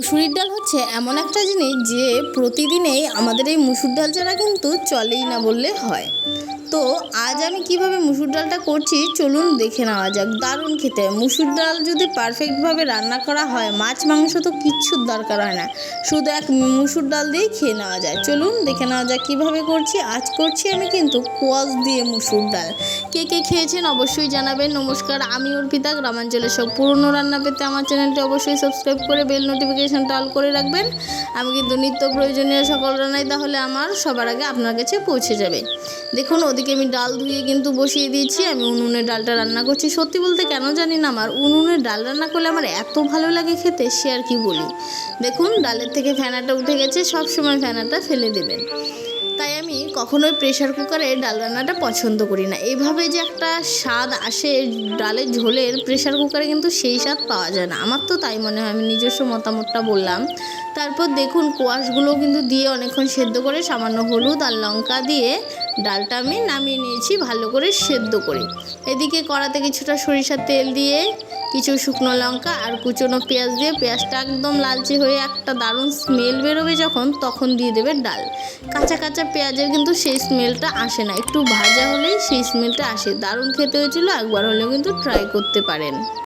মুসুরির ডাল হচ্ছে এমন একটা জিনিস যে প্রতিদিনেই আমাদের এই মুসুর ডাল ছাড়া কিন্তু চলেই না বললে হয়। তো আজ আমি কীভাবে মুসুর ডালটা করছি চলুন দেখে নেওয়া যাক। দারুণ খেতে। মুসুর ডাল যদি পারফেক্টভাবে রান্না করা হয়, মাছ, মাংস তো কিচ্ছুর দরকার হয় না। শুধু এক মুসুর ডাল দিয়েই খেয়ে নেওয়া যায়। চলুন দেখে নেওয়া যাক কীভাবে করছি। আজ করছি আমি কিন্তু কোয়াশ দিয়ে মুসুর ডাল। কে কে খেয়েছেন অবশ্যই জানাবেন। নমস্কার, আমি অর্পিতা। গ্রামাঞ্চলের সব পুরনো রান্না পেতে আমার চ্যানেলটি অবশ্যই সাবস্ক্রাইব করে বেল নোটিফিকেশনটা অল করে রাখবেন। আমি কিন্তু নিত্য প্রয়োজনীয় সকল রান্নাই তাহলে আমার সবার আগে আপনার কাছে পৌঁছে যাবে। দেখুন, ওদিকে আমি ডাল ধুয়ে কিন্তু বসিয়ে দিয়েছি। আমি উনুনে ডালটা রান্না করছি। সত্যি বলতে কেন জানি না, আমার উনুনে ডাল রান্না করলে আমার এত ভালো লাগে খেতে, সে আর কি বলি। দেখুন, ডালের থেকে ফেনাটা উঠে গেছে, সবসময় ফেনাটা ফেলে দেবেন। তাই আমি কখনোই প্রেশার কুকারে ডাল রান্নাটা পছন্দ করি না। এইভাবে যে একটা স্বাদ আসে ডালের ঝোলের প্রেশার কুকারে কিন্তু সেই স্বাদ পাওয়া যায় না। আমার তো তাই মনে হয়, আমি নিজস্ব মতামতটা বললাম। তারপর দেখুন কোয়াশগুলো কিন্তু দিয়ে অনেকক্ষণ সেদ্ধ করে সামান্য হলুদ আর লঙ্কা দিয়ে ডালটা আমি নামিয়ে নিয়েছি, ভালো করে সেদ্ধ করে। এদিকে কড়াতে কিছুটা সরিষার তেল দিয়ে কিছু শুকনো লঙ্কা আর কুচনো পেঁয়াজ দিয়ে পেঁয়াজটা একদম লালচে হয়ে একটা দারুণ স্মেল বেরোবে যখন, তখন দিয়ে দেবে ডাল। কাঁচা কাঁচা পেঁয়াজের কিন্তু সেই স্মেলটা আসে না। একটু ভাজা হলেই সেই স্মেলটা আসে। দারুণ খেতে হয়েছিল, একবার হলেও কিন্তু ট্রাই করতে পারেন।